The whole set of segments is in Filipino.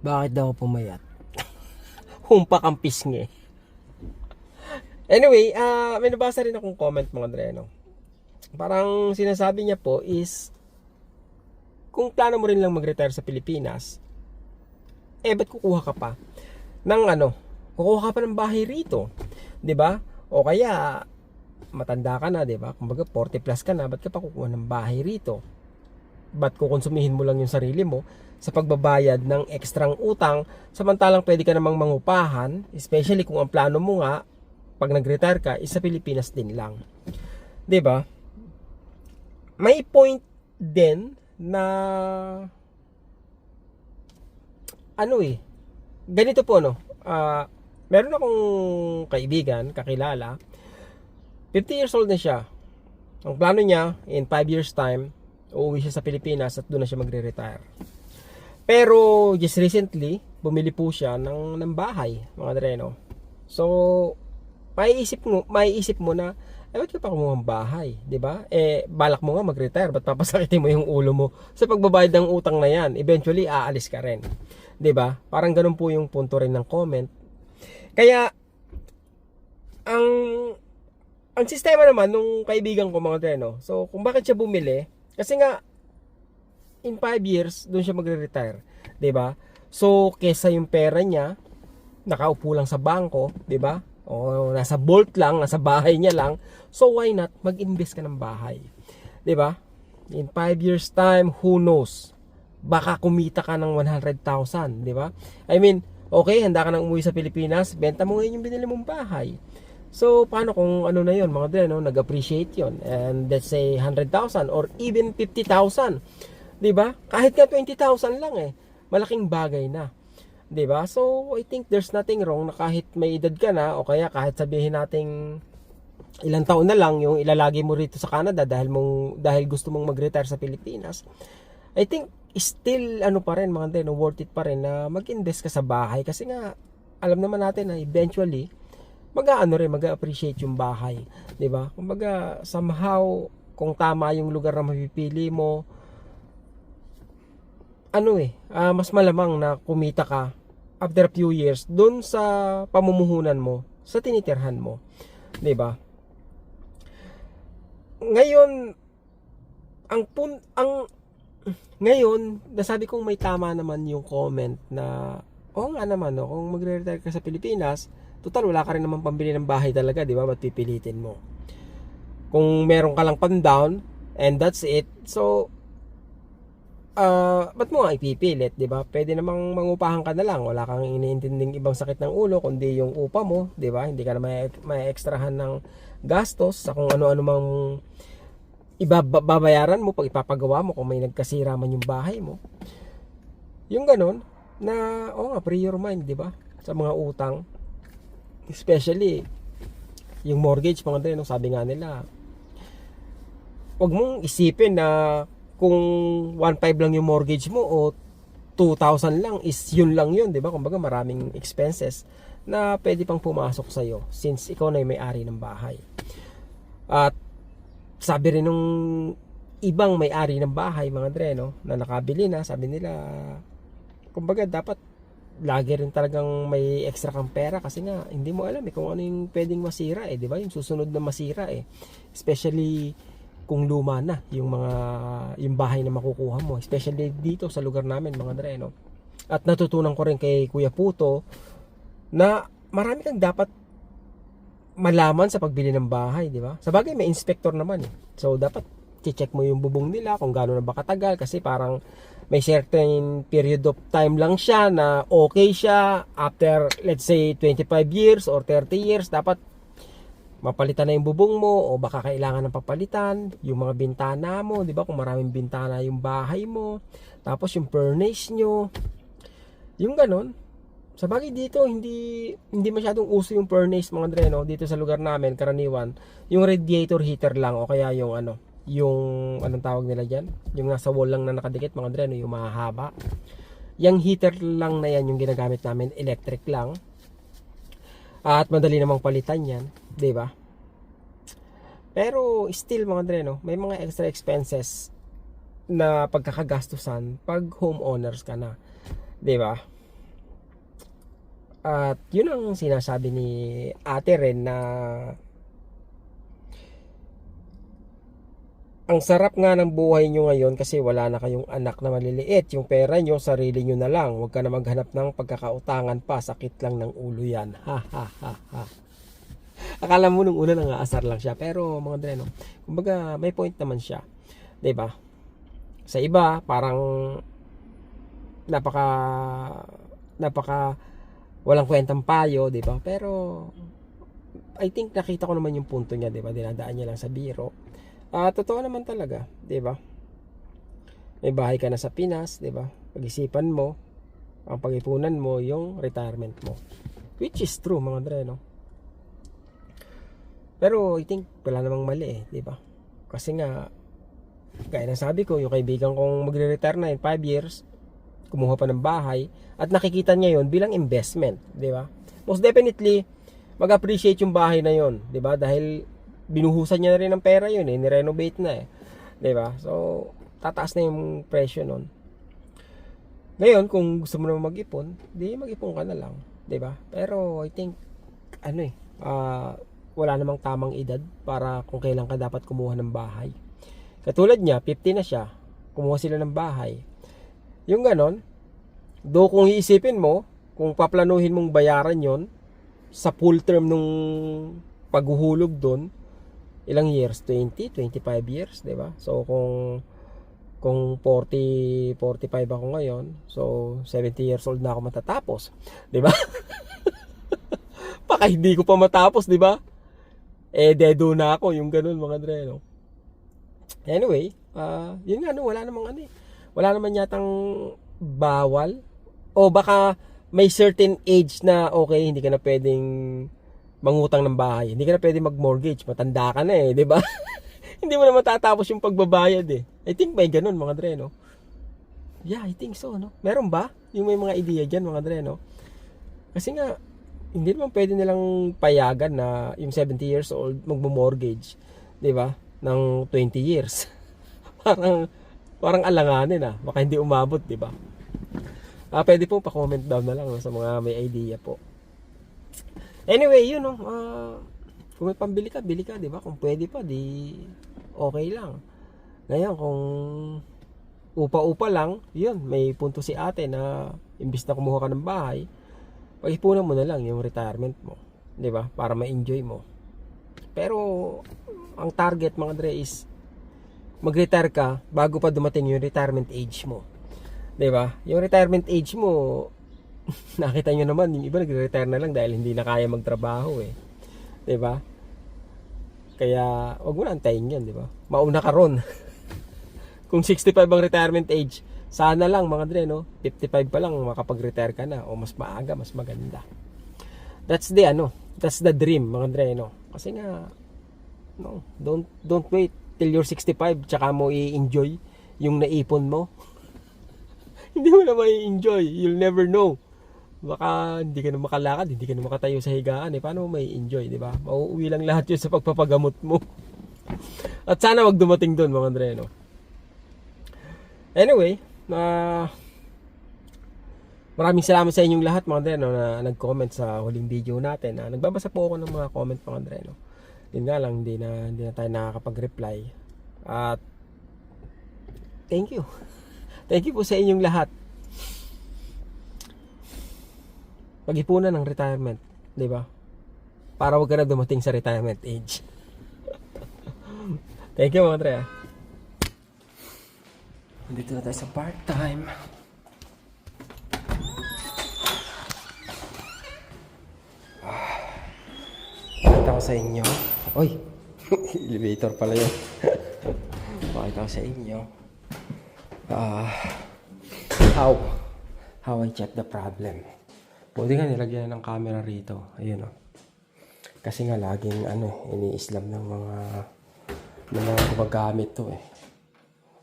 Bakit daw pumayat? Humpak ang pisngi. Anyway, ah may nabasa rin akong comment mga Dre, no? Parang sinasabi niya po is kung plano mo rin lang mag-retire sa Pilipinas, eh ba't kukuha ka pa ng ano, kukuha ka pa ng bahay rito, 'di ba? O kaya matanda ka na, 'di ba? Kumbaga 40 plus ka na, ba't ka pa kukuha ng bahay rito? Ba't kukonsumihin mo lang yung sarili mo sa pagbabayad ng ekstrang utang samantalang pwede ka namang mangupahan, especially kung ang plano mo nga pag nag-retire ka is sa Pilipinas din lang. 'Di ba? May point din na ano eh ganito po no ah meron akong kaibigan kakilala 50 years old na siya ang plano niya in 5 years time uuwi siya sa Pilipinas at doon na siya magre-retire pero just recently bumili po siya ng, ng bahay mga dreno so maiisip mo maiisip mo na eh ba't ka pa kumuha ng bahay, ba? Eh, balak mo nga mag-retire, ba't papasakitin mo yung ulo mo sa pagbabayad ng utang na yan? Eventually, aalis ka rin. Ba? Parang ganun po yung punto rin ng comment. Kaya, ang ang sistema naman nung kaibigan ko mga treno, so kung bakit siya bumili, kasi nga, in 5 years, doon siya magre-retire. Di ba? So, kesa yung pera niya, nakaupo lang sa bangko, di ba? O nasa bolt lang, nasa bahay niya lang. So why not mag-invest ka ng bahay? 'Di ba? In 5 years time, who knows? Baka kumita ka ng 100,000, 'di ba? I mean, okay, handa ka nang umuwi sa Pilipinas, benta mo ngayon yung binili mong bahay. So, paano kung ano na yon mga dre, no? nag-appreciate yon And let's say 100,000 or even 50,000. 'Di ba? Kahit nga 20,000 lang eh. Malaking bagay na. 'di ba? So, I think there's nothing wrong na kahit may edad ka na o kaya kahit sabihin nating ilang taon na lang yung ilalagi mo rito sa Canada dahil mong dahil gusto mong mag-retire sa Pilipinas. I think still ano pa rin mga din, worth it pa rin na mag-invest ka sa bahay kasi nga alam naman natin na eventually mag-aano rin, mag-appreciate yung bahay, 'di ba? Kumbaga somehow kung tama yung lugar na mapipili mo, ano eh, ah, mas malamang na kumita ka after a few years doon sa pamumuhunan mo, sa tinitirhan mo. 'Di ba? Ngayon ang pun ang ngayon, nasabi kong may tama naman yung comment na oo nga naman no, kung magre-retire ka sa Pilipinas, total wala ka rin naman pambili ng bahay talaga, 'di ba? Ba't pipilitin mo? Kung meron ka lang pan-down and that's it. So ah, ba't mo nga ipipilit, 'di ba? Pwede namang mangupahan ka na lang. Wala kang iniintinding ibang sakit ng ulo kundi yung upa mo, 'di ba? Hindi ka na may may ekstrahan ng gastos sa kung ano-ano mang ibabayaran mo pag ipapagawa mo kung may nagkasira man yung bahay mo. Yung ganun na oh nga free your mind, 'di ba? Sa mga utang. Especially yung mortgage mga din, sabi nga nila. Huwag mong isipin na kung 1.5 lang yung mortgage mo o 2,000 lang is yun lang yun, 'di ba? Kumbaga maraming expenses na pwede pang pumasok sa iyo since ikaw na yung may-ari ng bahay. At sabi rin nung ibang may-ari ng bahay, mga dre, no, na nakabili na, sabi nila, kumbaga dapat lagi rin talagang may extra kang pera kasi nga hindi mo alam eh kung ano yung pwedeng masira eh, di ba? Yung susunod na masira eh. Especially kung luma na yung mga yung bahay na makukuha mo, especially dito sa lugar namin, mga dre, no. At natutunan ko rin kay Kuya Puto na marami kang dapat malaman sa pagbili ng bahay, di ba? Sa bagay may inspector naman eh. So dapat check mo yung bubong nila kung gaano na ba katagal kasi parang may certain period of time lang siya na okay siya after let's say 25 years or 30 years dapat mapalitan na yung bubong mo o baka kailangan ng papalitan yung mga bintana mo di ba? Kung maraming bintana yung bahay mo tapos yung furnace nyo yung ganon. Sa bagay dito hindi hindi masyadong uso yung furnace mga dreno dito sa lugar namin karaniwan yung radiator heater lang o kaya yung ano yung anong tawag nila diyan yung nasa wall lang na nakadikit mga dreno yung mahaba yung heater lang na yan yung ginagamit namin electric lang at madali namang palitan yan 'di ba? Pero still mga dreno may mga extra expenses na pagkakagastusan pag homeowners ka na 'di ba? At yun ang sinasabi ni ate rin na ang sarap nga ng buhay nyo ngayon kasi wala na kayong anak na maliliit. Yung pera nyo, sarili nyo na lang. Huwag ka na maghanap ng pagkakautangan pa. Sakit lang ng ulo yan. Ha ha ha ha. Akala mo nung una nang aasar lang siya. Pero mga dreno, kumbaga may point naman siya. ba? Sa iba, parang napaka napaka walang kwentang payo, 'di ba? Pero I think nakita ko naman yung punto niya, 'di ba? Dinadaan niya lang sa biro. Ah, totoo naman talaga, 'di ba? May bahay ka na sa Pinas, 'di ba? Pag-isipan mo, ang pag-ipunan mo yung retirement mo. Which is true, mga dre, no? Pero I think wala namang mali eh, 'di ba? Kasi nga gaya ng sabi ko, yung kaibigan kong magre-retire na in 5 years, kumuha pa ng bahay at nakikita niya yon bilang investment, 'di ba? Most definitely mag-appreciate yung bahay na yon, 'di ba? Dahil binuhusan niya na rin ng pera yun eh, ni-renovate na eh. 'Di ba? So, tataas na yung presyo nun. Ngayon, kung gusto mo naman mag-ipon, di mag-ipon ka na lang, 'di ba? Pero I think ano eh, ah, wala namang tamang edad para kung kailan ka dapat kumuha ng bahay. Katulad niya, 50 na siya, kumuha sila ng bahay. Yung ganon, do kung iisipin mo, kung paplanuhin mong bayaran yon sa full term nung paghuhulog doon, ilang years? 20, 25 years, 'di ba? So kung kung 40, 45 ako ngayon, so 70 years old na ako matatapos, 'di ba? Baka hindi ko pa matapos, 'di ba? Eh dedo na ako, yung ganun mga dre, no? Anyway, ah yun nga, no, wala namang ano eh. Wala naman yatang bawal. O baka may certain age na okay, hindi ka na pwedeng mangutang ng bahay. Hindi ka na pwedeng mag-mortgage. Matanda ka na eh, di ba? hindi mo na matatapos yung pagbabayad eh. I think may ganun mga dre, no? Yeah, I think so, no? Meron ba? Yung may mga ideya dyan, mga dre, no? Kasi nga, hindi naman pwede nilang payagan na yung 70 years old magmo-mortgage, 'di ba? Ng 20 years. parang parang alanganin ah. Baka hindi umabot, 'di ba? Ah, pwede po pa-comment down na lang no, sa mga may idea po. Anyway, yun no. ah, kung may pambili ka, bili ka, 'di ba? Kung pwede pa, di okay lang. Ngayon, kung upa-upa lang, yun, may punto si ate na imbis na kumuha ka ng bahay, pag-ipunan mo na lang yung retirement mo. 'Di ba? Para ma-enjoy mo. Pero, ang target mga dre is mag-retire ka bago pa dumating yung retirement age mo. 'Di ba? Yung retirement age mo, nakita nyo naman, yung iba nagre-retire na lang dahil hindi na kaya magtrabaho eh. ba? Kaya, wag mo na antayin yan, di ba? Mauna ka ron. Kung 65 ang retirement age, sana lang mga dre, no? 55 pa lang makapag-retire ka na o mas maaga, mas maganda. That's the ano, that's the dream mga dre, no? Kasi nga no, don't don't wait till you're 65 tsaka mo i-enjoy yung naipon mo. hindi mo na mai-enjoy. You'll never know. Baka hindi ka na makalakad, hindi ka na makatayo sa higaan. Eh. Paano mo may enjoy, di ba? Mauuwi lang lahat yun sa pagpapagamot mo. At sana wag dumating doon, mga Andre, no? Anyway, na maraming salamat sa inyong lahat, mga Andre, no, na nag-comment sa huling video natin. Na, nagbabasa po ako ng mga comment, mga Andre, no? Yun nga lang, hindi na, hindi na tayo nakakapag-reply. At, thank you. Thank you po sa inyong lahat. Pag-ipunan ng retirement, 'di ba? Para wag ka na dumating sa retirement age. Thank you, ah. Nandito na tayo sa part-time. Ah. Pakita ko sa inyo. Oy! Elevator pala yun. Pakita ko sa inyo. Ah, how? How I check the problem. Pwede nga nilagyan ng camera rito. Ayun oh. Kasi nga laging ano, ini-islam ng mga ng mga gumagamit to eh.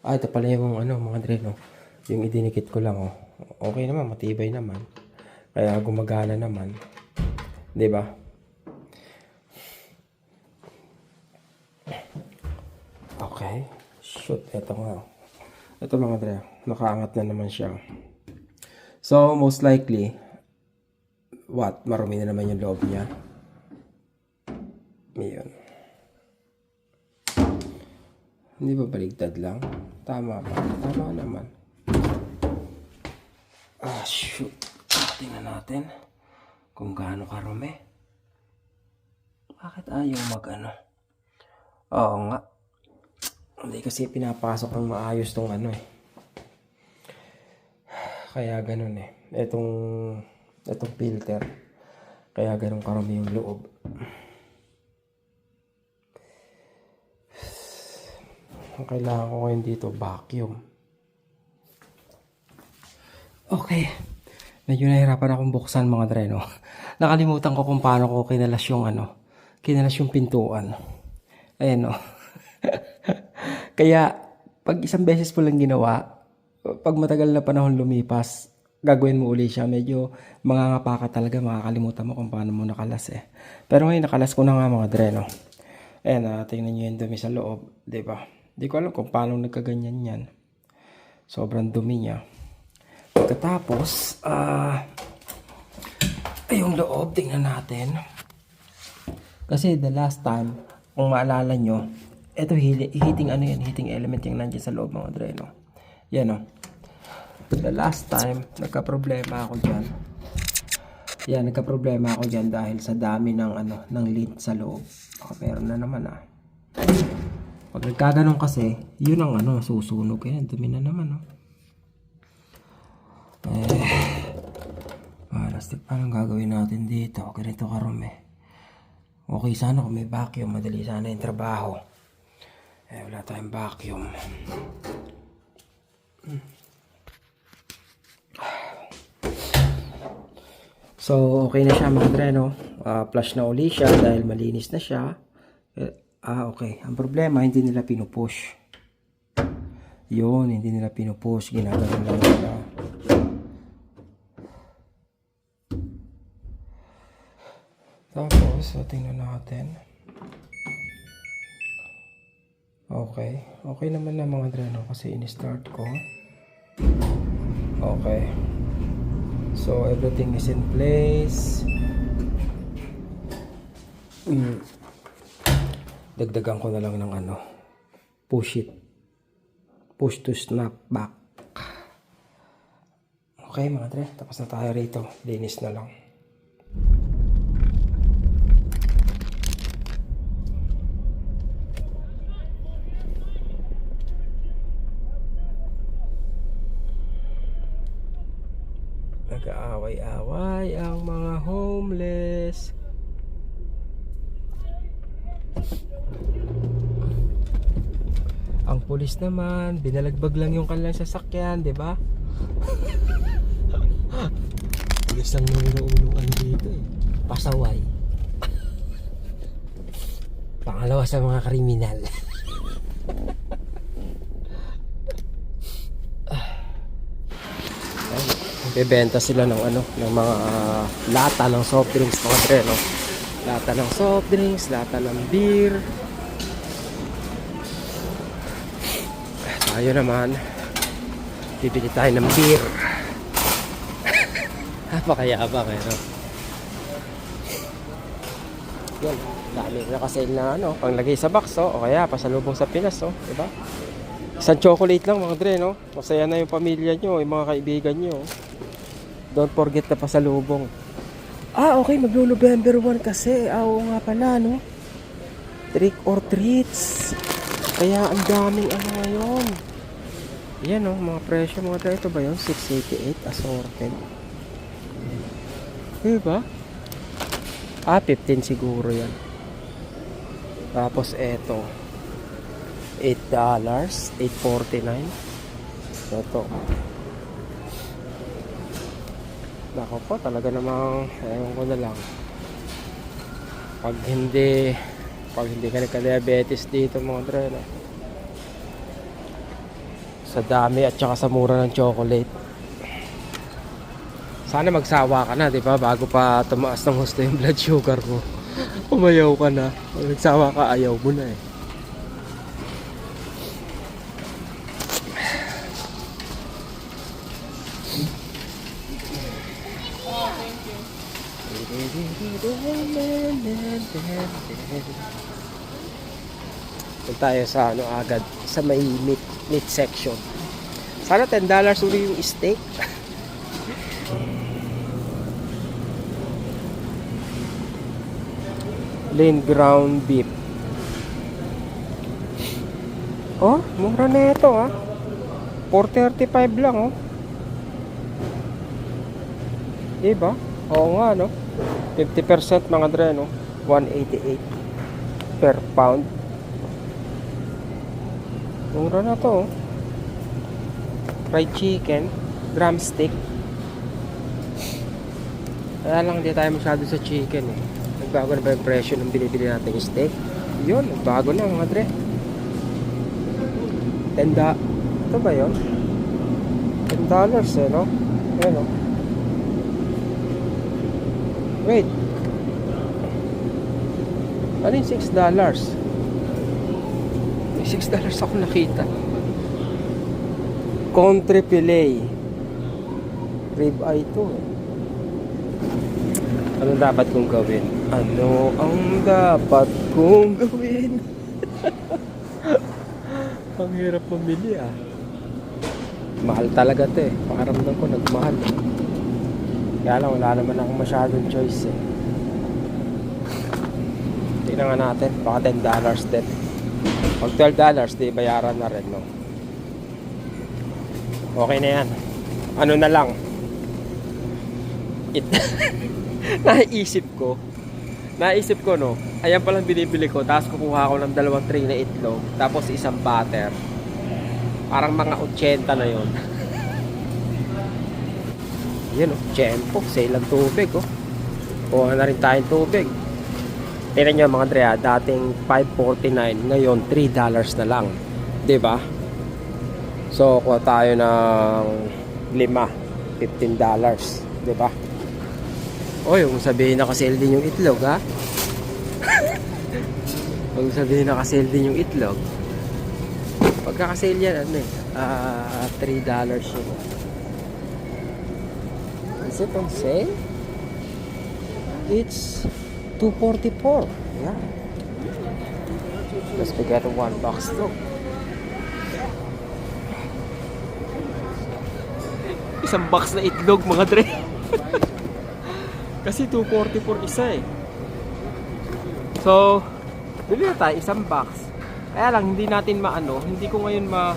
Ah, ito pala yung ano, mga dre, no? Yung idinikit ko lang, oh. Okay naman, matibay naman. Kaya gumagana naman. 'Di ba? Okay. Shoot, eto nga. Ito mga dre, nakaangat na naman siya. So, most likely, what? Marumi na naman yung loob niya. Yun. Hindi ba baligtad lang? Tama ba? Tama naman. Ah, shoot. Tingnan natin kung gaano karumi. Bakit ayaw mag ano? Oo nga. Hindi kasi pinapasok ng maayos tong ano eh. Kaya ganun eh. Etong, etong filter. Kaya ganun karami yung loob. Ang kailangan ko ngayon dito, vacuum. Okay. Medyo nahirapan akong buksan mga dreno. Nakalimutan ko kung paano ko kinalas yung ano, kinalas yung pintuan. Ayan o. Kaya, pag isang beses mo lang ginawa, pag matagal na panahon lumipas, gagawin mo uli siya. Medyo mangangapa ka talaga, makakalimutan mo kung paano mo nakalas eh. Pero ngayon, nakalas ko na nga mga dreno. Ayan, ah, tingnan nyo yung dumi sa loob, di ba? Di ko alam kung paano nagkaganyan yan. Sobrang dumi niya. Pagkatapos, ah, ay yung loob, tingnan natin. Kasi the last time, kung maalala nyo, hili- heating ano yan, heating element yung nandiyan sa loob mga dreno. Yan o. The last time, nagka-problema ako dyan. Yan, nagka-problema ako dyan dahil sa dami ng ano, ng lint sa loob. Baka meron na naman ah. Pag nagkaganon kasi, yun ang ano, susunog. Yan, dumi na naman oh. Eh, Malastik, anong gagawin natin dito? Ganito karumi. Okay sana kung may vacuum, madali sana yung trabaho. Eh, wala tayong vacuum. Hmm. So, okay na siya mga dreno. Ah, flush na uli siya dahil malinis na siya. Eh, ah, okay. Ang problema, hindi nila pinupush. Yun, hindi nila pinupush. Ginagano lang nila. Tapos, so, tingnan natin. Okay. Okay naman na mga dreno kasi in-start ko. Okay. So, everything is in place. Mm. Dagdagan ko na lang ng ano. Push it. Push to snap back. Okay mga dre, tapos na tayo rito. Linis na lang. Nag-aaway-away ang mga homeless. Naman, binalagbag lang yung kanilang sasakyan, di ba? pulis ang nulo-uloan dito eh. Pasaway. Pangalawa sa mga kriminal. Bebenta sila ng ano, ng mga ah, lata ng soft drinks mga dre, no? Lata ng soft drinks, lata ng beer. Tayo naman, bibili tayo ng beer. Napakayabang eh, no? Yan, dami na kasi na ano, panglagay sa box, oh, o kaya pasalubong sa Pinas, oh, di ba? Isang chocolate lang mga dre, no? Masaya na yung pamilya nyo, yung mga kaibigan nyo. Don't forget na pasalubong. Ah, okay, maglo-November 1 kasi. Ah, oo nga pala, no? Trick or treats. Kaya ang daming ano ngayon. Yan, no? Mga presyo, mga dre. Ito ba yun? 688 assorted. Diba? Ah, 15 siguro yan. Tapos eto. $8 $8.49 Ito Nako po talaga namang Ewan ko na lang Pag hindi Pag hindi ka nagka-diabetes dito mga dre no? Sa dami at saka sa mura ng chocolate Sana magsawa ka na, di ba? Bago pa tumaas ng husto yung blood sugar mo. Umayaw ka na. Pag nagsawa ka, ayaw mo na eh. Punta tayo sa ano agad sa may meat, meat section. Sana $10 uli yung steak. Lean ground beef. Oh, mura na ito ah. 435 lang oh. Diba? Oo nga no. 50% mga dre no. 188 per pound. Mura na to oh. Fried chicken, drumstick. Kaya lang hindi tayo masyado sa chicken eh. Nagbago na ba yung presyo ng binibili natin yung steak? Yun, nagbago na mga dre. Tenda. Ito ba yun? $10 eh, no? Ayan, no? Wait. Ano yung $6? May $6 ako nakita. Country filet. Rib eye to eh. Ano dapat kong gawin? Ano ang dapat kong gawin? ang hirap pumili ah. Mahal talaga to eh. Pakaramdam ko nagmahal. Kaya lang wala naman akong masyadong choice eh. Tingnan nga natin. Baka $10 din. Pag $12 di bayaran na rin no. Okay na yan. Ano na lang. It Naisip ko. Naisip ko no. Ayan palang binibili ko. Tapos kukuha ko ng dalawang tray na itlog. Tapos isang butter. Parang mga 80 na yon. Yan oh, tiyempo, sale ang tubig oh. Kuha na rin tayong tubig. Tingnan nyo mga Drea, dating 5.49, ngayon 3 dollars na lang. ba? So, kuha tayo ng lima, 15 dollars. ba? Oy, kung sabihin na kasi din yung itlog, ha? kung sabihin na kasi din yung itlog, pagkakasale yan, ano eh, ah, 3 dollars yun. Is it on sale? It's 244. Yeah. Let's get one box too. Isang box na itlog mga dre. Kasi 244 isa eh. So, bili na tayo isang box. Kaya lang hindi natin maano, hindi ko ngayon ma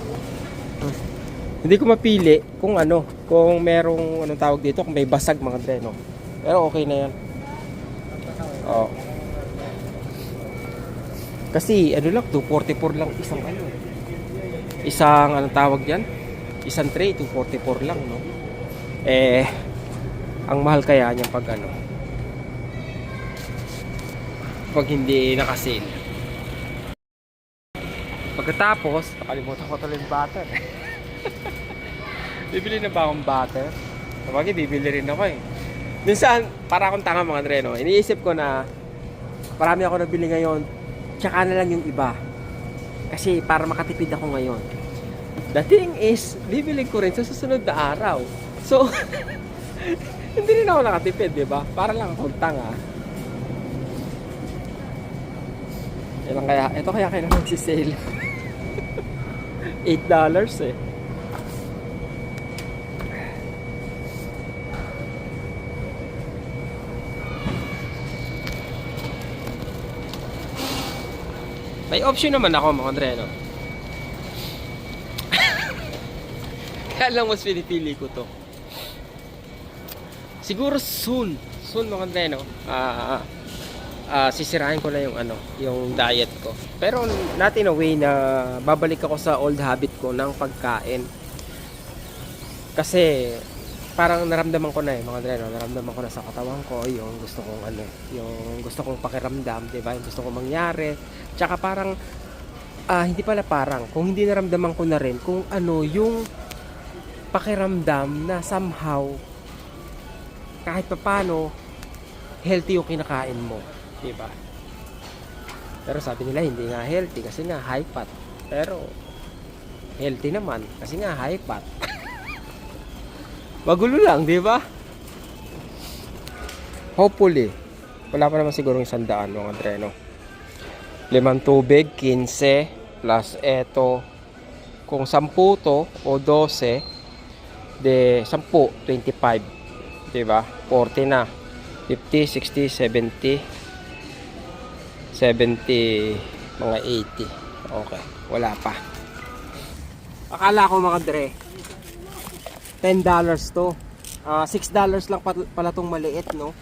hindi ko mapili kung ano, kung merong anong tawag dito, kung may basag mga dre, no. Pero okay na 'yan. Oh. Kasi ano lang 244 lang isang ano. Isang anong tawag diyan? Isang tray 244 lang, no. Eh ang mahal kaya niya pag ano pag hindi nakasale pagkatapos nakalimutan ko tuloy yung butter bibili na ba akong butter sabagay bibili rin ako eh minsan para akong tanga mga Andre no iniisip ko na marami ako nabili ngayon tsaka na lang yung iba kasi para makatipid ako ngayon the thing is bibili ko rin sa susunod na araw so hindi rin ako nakatipid, di ba? Para lang akong tanga. Ilang kaya, ito kaya kailangan magsisale. 8 dollars eh. May option naman ako mga Andre, no? Kaya lang mas pinipili ko to. Siguro soon. Soon mga Andre, no? Ah, ah, ah, sisirain ko na yung ano, yung diet ko. Pero not in a way na babalik ako sa old habit ko ng pagkain. Kasi parang naramdaman ko na eh, mga no? Naramdaman ko na sa katawan ko yung gusto kong ano, yung gusto kong pakiramdam, 'di ba? Yung gusto kong mangyari. Tsaka parang ah, hindi pala parang, kung hindi naramdaman ko na rin kung ano yung pakiramdam na somehow kahit papano healthy yung kinakain mo, 'di ba? Pero sabi nila hindi nga healthy kasi nga high fat. Pero healthy naman kasi nga high fat. Magulo lang, 'di ba? hopefully, wala pa naman siguro isang daan mga dreno. Limang tubig, 15, plus eto, kung 10 to o 12, de 10, 25. Diba? 40 na. 50, 60, 70, 70, mga 80. Okay, wala pa. Akala ko mga dre, $10 to. Ah, $6 lang pa- pala tong maliit, no?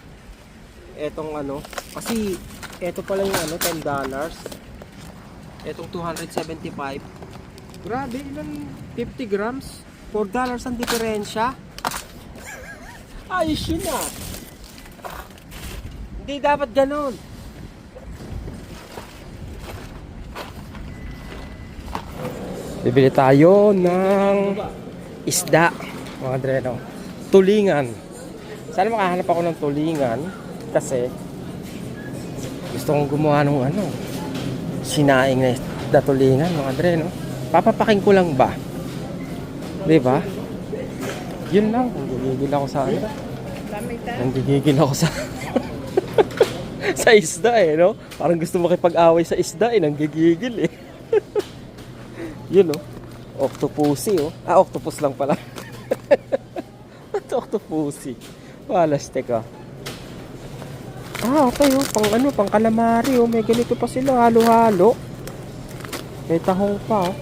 Etong ano, kasi eto pala yung ano, $10. Etong 275. Grabe, ilan? 50 grams? $4 ang diferensya. Ayos yun ah. Hindi dapat ganon. Bibili tayo ng isda, mga dreno. Tulingan. Sana makahanap ako ng tulingan kasi gusto kong gumawa ng ano, sinaing na isda tulingan, mga dreno. Papapaking ko lang ba? 'Di ba? Yun lang, nanggigigil ako sa ano. Nanggigigil ako sa sa isda eh, no? Parang gusto makipag-away sa isda eh, nanggigigil eh. Yun oh. Octopussy oh. Ah, octopus lang pala. Octopussy. Walastek ah. Ah, okay oh. Pang ano, pang calamari oh. May ganito pa sila. Halo-halo. May tahong pa oh.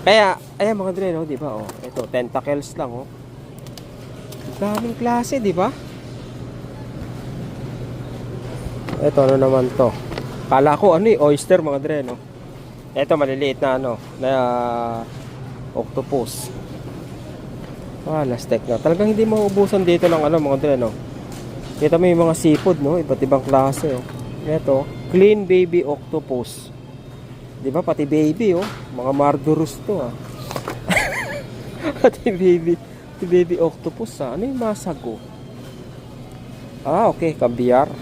Kaya, ayan mga dre, no, di ba? Oh, ito, tentacles lang, oh. Daming klase, di ba? Ito, ano naman to? Kala ko, ano eh, oyster, mga dre, no? Ito, maliliit na, ano, na octopus. Ah, lastek na. Talagang hindi mauubusan dito ng, ano, mga dre, no? Kita mo yung mga seafood, no? Iba't ibang klase, oh. Ito, clean baby octopus. Di ba? Pati baby, oh. Mga margarus to, ah. Pati baby. Pati baby octopus, ah. Ano yung masago? Ah, okay. Kabiar.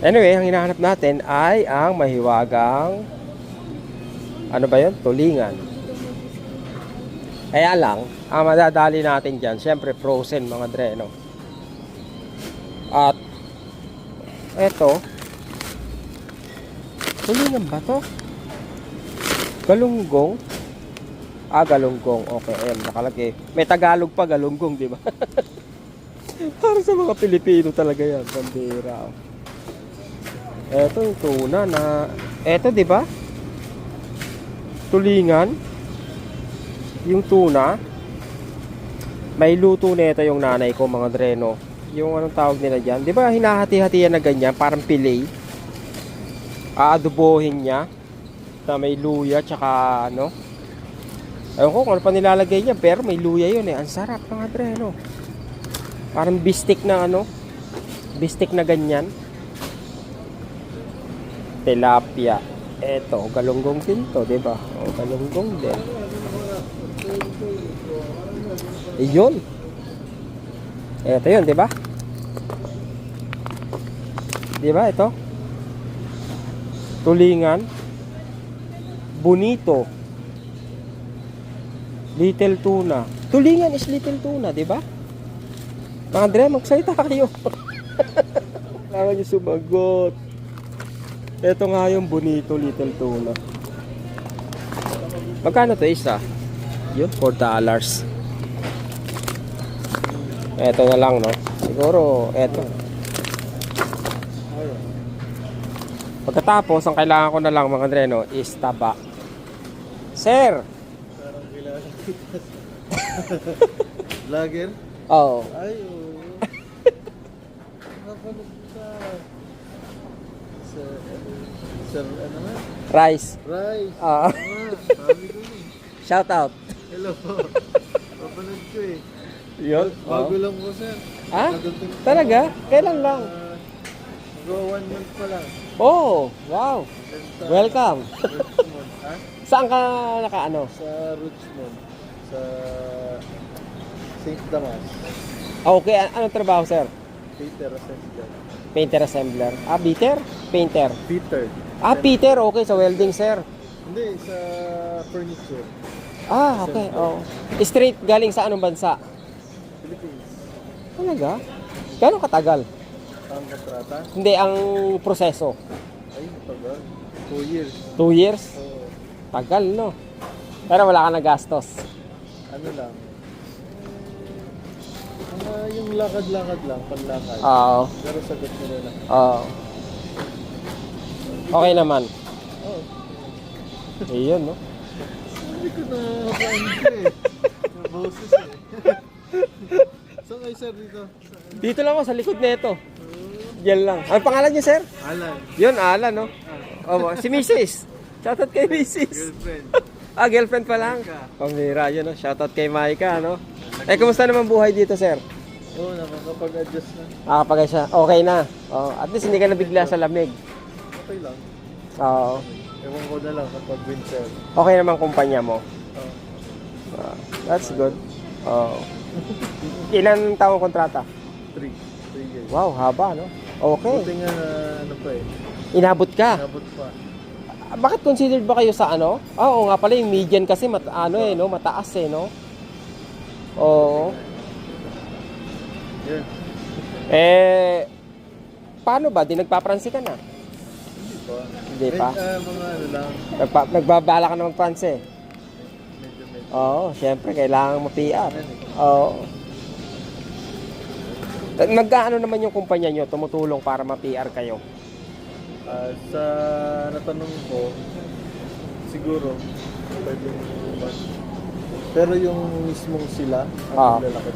Anyway, ang hinahanap natin ay ang mahiwagang ano ba yun? Tulingan. Kaya lang, ang madadali natin dyan, syempre frozen mga dreno. At eto, Tulingan ba to? Galunggong? Ah, galunggong. Okay, ayan, nakalagay. May Tagalog pa, galunggong, di ba? Para sa mga Pilipino talaga yan, bandera. Eto yung tuna na... Eto, di ba? Tulingan. Yung tuna. May luto nito yung nanay ko, mga dreno. Yung anong tawag nila dyan. Di ba hinahati-hatiyan na ganyan, parang pilay? Aadobohin niya. Na may luya tsaka ano. Ewan ko kung ano pa nilalagay niya pero may luya yun eh. Ang sarap mga dre no parang bistik na ano. Bistik na ganyan. Tilapia. Eto galunggong din to di ba? O galunggong din iyon eto yun di ba di ba ito Tulingan, Bonito, Little Tuna. Tulingan is Little Tuna, di ba? Mga Andre, magsalita kayo. Kailangan nyo sumagot. Ito nga yung Bonito Little Tuna. Magkano to isa? Yun, 4 dollars. Ito na lang, no? Siguro, eto. Pagkatapos, ang kailangan ko na lang mga dreno is taba. Sir! Vlogger? Oh. Ay, oo. Napanood sa... Sa... Sa ano nga? Rice. Rice. Ah. Ah, sabi ko eh. Shout out. Hello. Napanood ko eh. Yun. Bago lang po sir. Ah? Nadating. Talaga? Kailan lang? Ah, Go one month pa lang. Oh, wow. Welcome. Richmond. Ha? Saan ka nakaano? Sa Richmond. Sa... St. Damas. Ah, Okay, an- anong trabaho, sir? Peter Assembler. Painter assembler. Ah, beater? Painter. Peter. Ah, Peter. Okay, sa welding, sir. Hindi, sa furniture. Ah, okay. Oh. Straight galing sa anong bansa? Talaga? Gano'ng katagal? Ang kontrata? Hindi, ang proseso. Ay, tagal. Two years. Two years? So, Tagal, no? Pero wala ka na gastos. ano lang. Mga yung lakad-lakad lang, panlakad. Oo. Pero sagot nila na. Oo. Okay naman. Oh, Ayun, no? hindi ko na plan eh. Boses eh. Kayo sir dito? Dito lang ako, sa likod na ito. Diyan lang. Ano pangalan niyo, sir? Alan. Yun, Alan, no? Oh, si Mrs. Shoutout kay Mrs. Girlfriend. Ah, girlfriend pa lang. Pamira yun, no? Shoutout kay Maika, no? Eh, kumusta naman buhay dito, sir? Oo, oh, nakakapag-adjust na. Ah, kapag siya, okay na. Oh, at least hindi ka nabigla sa lamig. Okay lang. Oo. Ewan ko na lang kapag winter. Okay naman kumpanya mo. Oh, Ah, that's good. Oh. Ilan taong kontrata? three. Three years. Wow, haba, no? Buti Okay. nga na ano pa eh. Inabot ka. Nabot pa. Ah, Bakit considered ba kayo sa ano? Ah, oo nga pala, yung median kasi mat ano eh, no? Mataas eh, no? Oo. Yan. Eh, paano ba? Di nagpapransi ka na? Hindi pa. Hindi pa? Eh, ah, mga ano lang. Nagpa nagbabala ka na magpransi? Oo, syempre, kailangan mo PR. Eh. Oo. Magkaano naman yung kumpanya nyo tumutulong para ma-PR kayo? Ah, sa natanong ko, siguro, pwede mas. Pero yung mismong sila, Ah. ang lalaki,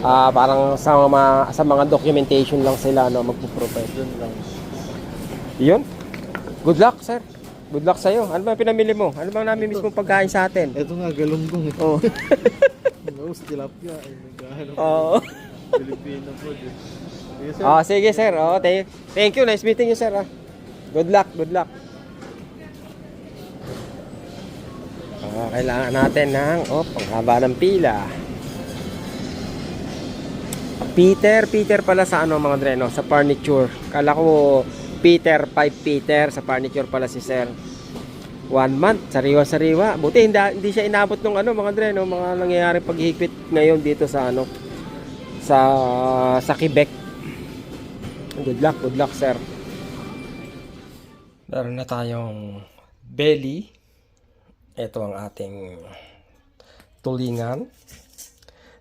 Ah, parang sa mga sa mga documentation lang sila no magpo-provide. doon lang. Yun. Good luck, sir. Good luck sa Ano ba pinamili mo? Ano bang namin mismo pagkain sa atin? Ito nga, galunggong eh. Oh. Nose, tilapia. Ay, naghahanap. Oo. Filipino food eh. Sige, sir. Oh, sige, sir. Oh, thank, thank you. Nice meeting you, sir. ah. Good luck, good luck. Ah, kailangan natin ng oh, panghaba ng pila. Peter, Peter pala sa ano mga dreno, sa furniture. Kala ko Peter, 5 Peter sa furniture pala si sir. One month, sariwa-sariwa. Buti hindi, hindi siya inabot ng ano mga dreno, mga nangyayari paghihigpit ngayon dito sa ano sa sa Quebec. Good luck, good luck sir. Meron na tayong belly. Ito ang ating tulingan.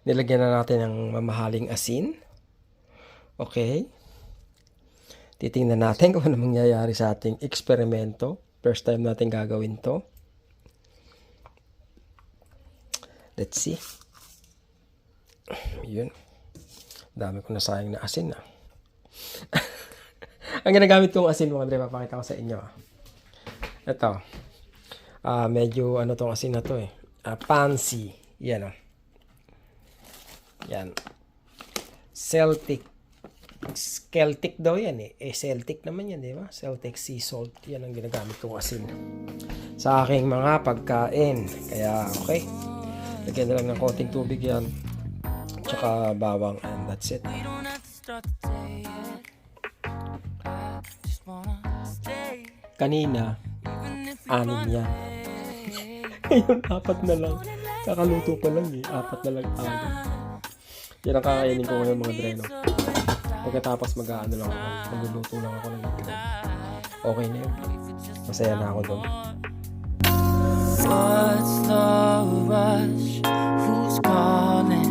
Nilagyan na natin ng mamahaling asin. Okay. Titingnan natin kung ano mangyayari sa ating eksperimento. First time natin gagawin to. Let's see. Yun. Dami ko nasayang na asin ah. Ang ginagamit kong asin mga Andre, papakita ko sa inyo. ah. Ito. Ah, medyo ano tong asin na to eh. Ah, pansy. Yan ah. Yan. Celtic. Celtic daw yan eh. Eh, Celtic naman yan, di ba? Celtic sea salt. Yan ang ginagamit kong asin. Sa aking mga pagkain. Kaya, okay. Lagyan na lang ng konting tubig yan. Tsaka bawang and that's it. Kanina, anim yan. Ngayon, apat na lang. Kakaluto pa lang eh. Apat na lang agad. Yan ang kakainin ko ngayon mga dreno. Pagkatapos mag-ano lang ako, ah. magluluto lang ako ng itlog. Okay na yun. Masaya na ako doon. What's the rush? Who's calling?